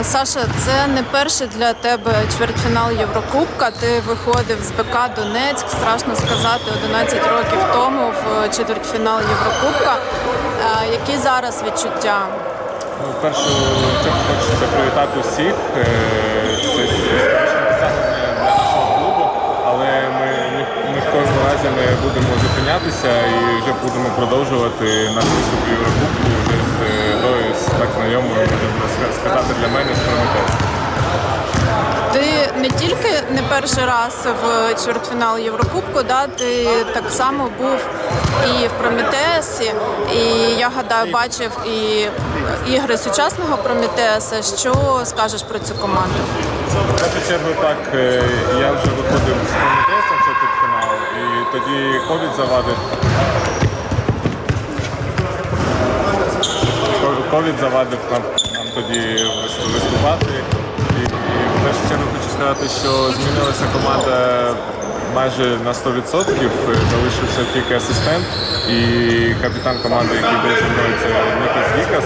Е, Саша, це не перший для тебе чвертьфінал Єврокубка. Ти виходив з БК Донецьк, страшно сказати, 11 років тому в чвертьфінал Єврокубка. Е, Які зараз відчуття? Ну, першу чергу хочеться привітати всіх. Е, Це історичне досягнення для нашого клубу, але ми ні, в кожному разі не будемо зупинятися і вже будемо продовжувати наш виступ Єврокубку вже з е, грою з так знайомою, можна ска- сказати, для мене з Прометесом. Ти не тільки не перший раз в чвертьфінал Єврокубку, да, ти так само був і в Прометеасі, і я гадаю, бачив і ігри сучасного Прометеаса. Що скажеш про цю команду? Першу чергу так, е, я вже виходив з Прометесом в цей і тоді ковід завадив. Ковід завадив нам, нам тоді виступати. І, і в першу чергу сказати, що змінилася команда майже на 100%. Залишився тільки асистент і капітан команди, який був зі мною, це Нікос Вікас,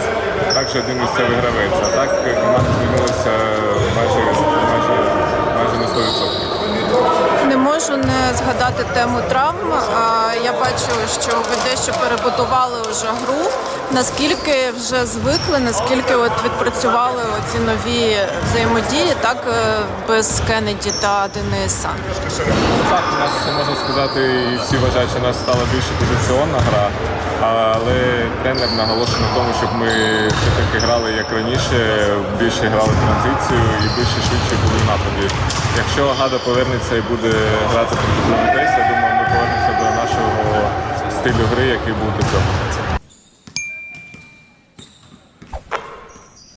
також один місцевий гравець. А так команда змінилася майже, на 100%. Не можу згадати тему травм. Я бачу, що ви дещо перебудували вже гру. Наскільки вже звикли, наскільки от відпрацювали ці нові взаємодії, так е, без Кеннеді та Дениса. Так, у нас можна сказати, всі вважають, що у нас стала більше позиційна гра, але тренер наголошує на тому, щоб ми все-таки грали як раніше, більше грали транзицію і більше швидше були в нападі. Якщо Гада повернеться і буде грати проти Прометейса, я думаю, ми повернемося до нашого стилю гри, який був до цього.